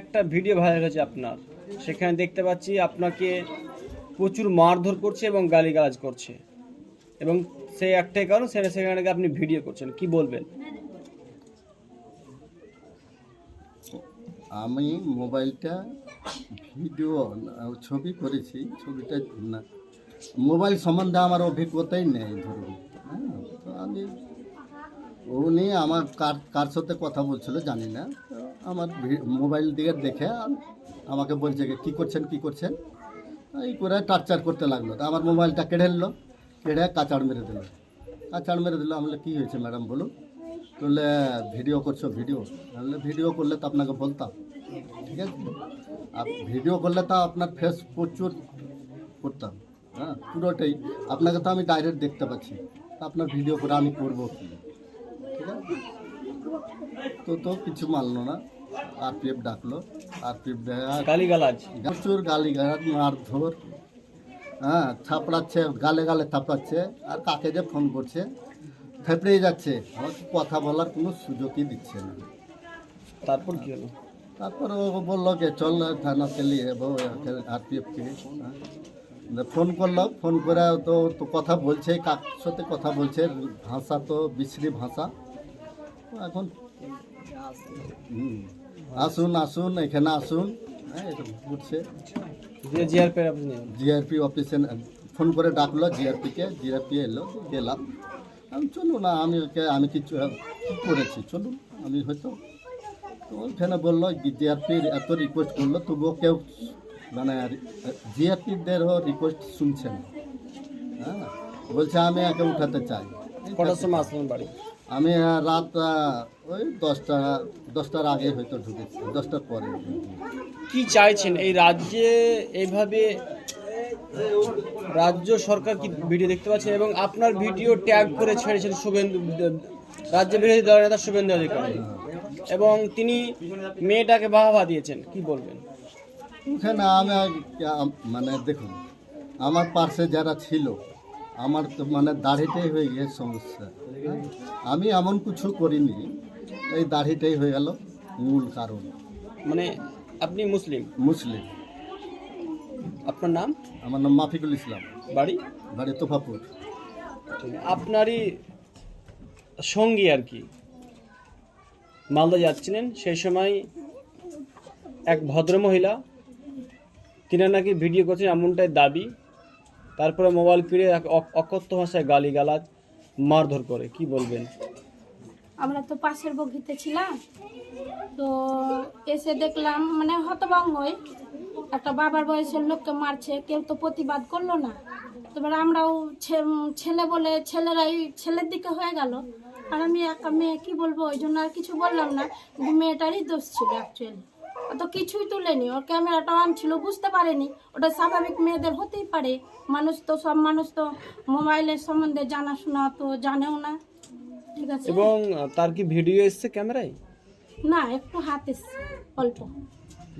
একটা video viral হয়েছে আপনার। সেখানে দেখতে পাচ্ছি আপনাকে প্রচুর মারধর করছে এবং গালিগালাজ করছে। এবং সেই একটাই কারণ সেটা সেখানে আপনি ভিডিও করছেন। কি বলবেন? আমি মোবাইলটা ভিডিও ছবি করেছি, ছবিটা না, মোবাইল সম্বন্ধে আমার অভিজ্ঞতাই নেই, ধরুন। হ্যাঁ তো আমি উনি আমার কার কার সাথে কথা বলছিল, জানি না। আমার মোবাইল দিকে দেখে আম- আমাকে বলছে কি, করছেন কী করছেন? এই করে টার্চার করতে লাগল। তা আমার মোবাইলটা কেড়ে নিল কেড়ে কাচাড় মেরে দিল। কাচাড় মেরে দিল আমি বললাম, কী হয়েছে ম্যাডাম বলুন? বললে ভিডিও করছ ভিডিও। তাহলে ভিডিও করলে তো আপনাকে বলতাম ঠিক আছে? আর ভিডিও করলে তো আপনার ফেস প্রচুর করতাম হ্যাঁ পুরোটাই। আপনাকে তো আমি ডাইরেক্ট দেখতে পাচ্ছি তা আপনার ভিডিও করে আমি করব কি? ঠিক আছে? তো তো কিছু মানলো না। আরপিএফ ডাকলো। আরপিএফ গালিগালাজ। প্রচুর গালি গালাজ মারধর। হ্যাঁ থাপড়াচ্ছে গালে গালে থাপড়াচ্ছে। আর কাকে যে ফোন করছে থেপড়েই যাচ্ছে। আমাকে কথা বলার কোনো সুযোগই দিচ্ছে না। তারপর কি হলো? তারপর ও বলল যে চল থানাতে নিয়ে যাব আরপিএফকে ফোন করল ফোন করে তো তো কথা বলছে কার সাথে কথা বলছে ভাষা তো বিশ্রী ভাষা। এখন হুম, আসুন আসুন এখানে আসুন। হ্যাঁ দিয়ে জিআরপি জিআরপি অফিসে ফোন করে ডাকলো জিআরপিকে জিআরপি এলো গেলাম। আমি চলুন না আমি ওকে আমি কিছু কী করেছি? চলুন আমি হয়তো তো ওইখানে বলল জিআরপির এত রিকোয়েস্ট করল তবুও কেউ মানে জিআরপিদেরও রিকোয়েস্ট শুনছে না। হ্যাঁ বলছে আমি একে উঠাতে চাই। কটার সময় আসলেন বাড়ি? আমি রাত ওই দশটা দশটার আগে হয়তো ঢুকেছি দশটার পরে। কি চাইছেন? এই রাজ্যে এইভাবে রাজ্য সরকার কি ভিডিও দেখতে পাচ্ছেন এবং আপনার ভিডিও ট্যাগ করে ছেড়েছেন শুভেন্দু রাজ্য বিরোধী দলের নেতা শুভেন্দু অধিকারী। এবং তিনি মেয়েটাকে বাহবা দিয়েছেন কি বলবেন? ওখানে আমি মানে দেখুন আমার পার্শ্বে যারা ছিল আমার তো মানে দাড়িটাই হয়ে গিয়ে সমস্যা? আমি এমন কিছু করিনি এই দাড়িটাই হয়ে গেল মূল কারণ। মানে আপনি মুসলিম? মুসলিম। আপনার নাম? আমার নাম মাফিকুল ইসলাম। বাড়ি? বাড়ি তোফাপুর। আপনারই সঙ্গী আর কি? মালদা যাচ্ছিলেন সেই সময় এক ভদ্রমহিলা তিনি নাকি ভিডিও করছেন এমনটাই দাবি। তারপরে মোবাইল ফিরে অকথ্য ভাষায় গালিগালাজ, মারধর করে, কি বলবেন? আমরা তো পাশের বগিতে ছিলাম, তো এসে দেখলাম মানে হতভঙ্গই, একটা বাবার বয়সের লোককে মারছে, কেউ তো প্রতিবাদ করল না। এবার আমরাও ছেলে বলে ছেলেরাই ছেলের দিকে হয়ে গেল। আর আমি একা মেয়ে, কি বলব? ওই জন্য আর কিছু বললাম না। মেয়েটারই দোষ ছিল অ্যাকচুয়ালি তো কিছুই তুলেনি ওর ক্যামেরাটা অন ছিল বুঝতে পারেনি। ওটা স্বাভাবিক মেয়েদের হতেই পারে। মানুষ তো সব মানুষ তো মোবাইলের সম্বন্ধে জানাশোনা তো জানেও না। ঠিক আছে? এবং তার কি ভিডিও এসছে ক্যামেরায় না একটু হাত এসছে অল্প।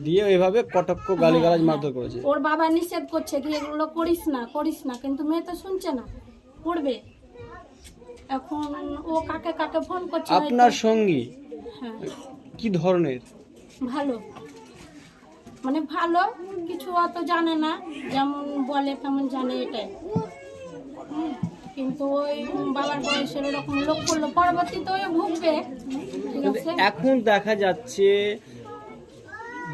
দিয়ে এভাবে কটক্ষ গালিগালাজ মারধর করেছে। ওর বাবা নিষেধ করছে কি এগুলো করিস না করিস না কিন্তু মেয়ে তো শুনছে না। করবে। এখন ও কাকে কাকে ফোন করছে আপনার সঙ্গী হ্যাঁ। কি ধরনের? ভালো। মানে ভালো কিছু অত জানে না যেমন বলে তেমন জানে এটাই। কিন্তু ওই বাবার বয়সের ওরকম লোক করল পরবর্তীতে ওই ভুগবে। এখন দেখা যাচ্ছে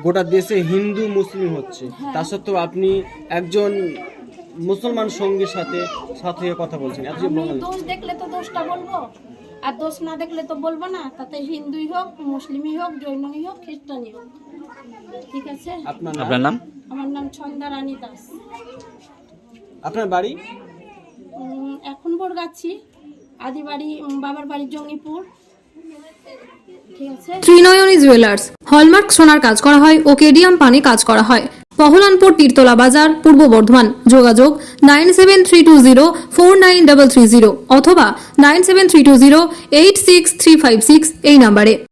গোটা দেশে হিন্দু মুসলিম হচ্ছে। তা সত্ত্বেও আপনি একজন মুসলমান সঙ্গীর সাথে সাথে কথা বলছেন। দোষ দেখলে তো দোষটা বলব। আর দোষ না দেখলে তো বলব না। তাতে হিন্দুই হোক মুসলিমই হোক জৈনই হোক খ্রিস্টানই হোক। ঠিক আছে? আপনার নাম? আমার নাম ছন্দা রানী দাস। আপনার বাড়ি? এখন বরগাছি। আদি বাড়ি বাবার বাড়ি জঙ্গিপুর। ঠিক আছে? ত্রিনয়নী জুয়েলার্স। হলমার্ক সোনার কাজ করা হয় ও কেডিয়াম পানি কাজ করা হয়। পহলানপুর তীরতলা বাজার, পূর্ব বর্ধমান। যোগাযোগ nine seven three two zero four nine double three zero অথবা nine seven three two zero eight six three five six এই নাম্বারে।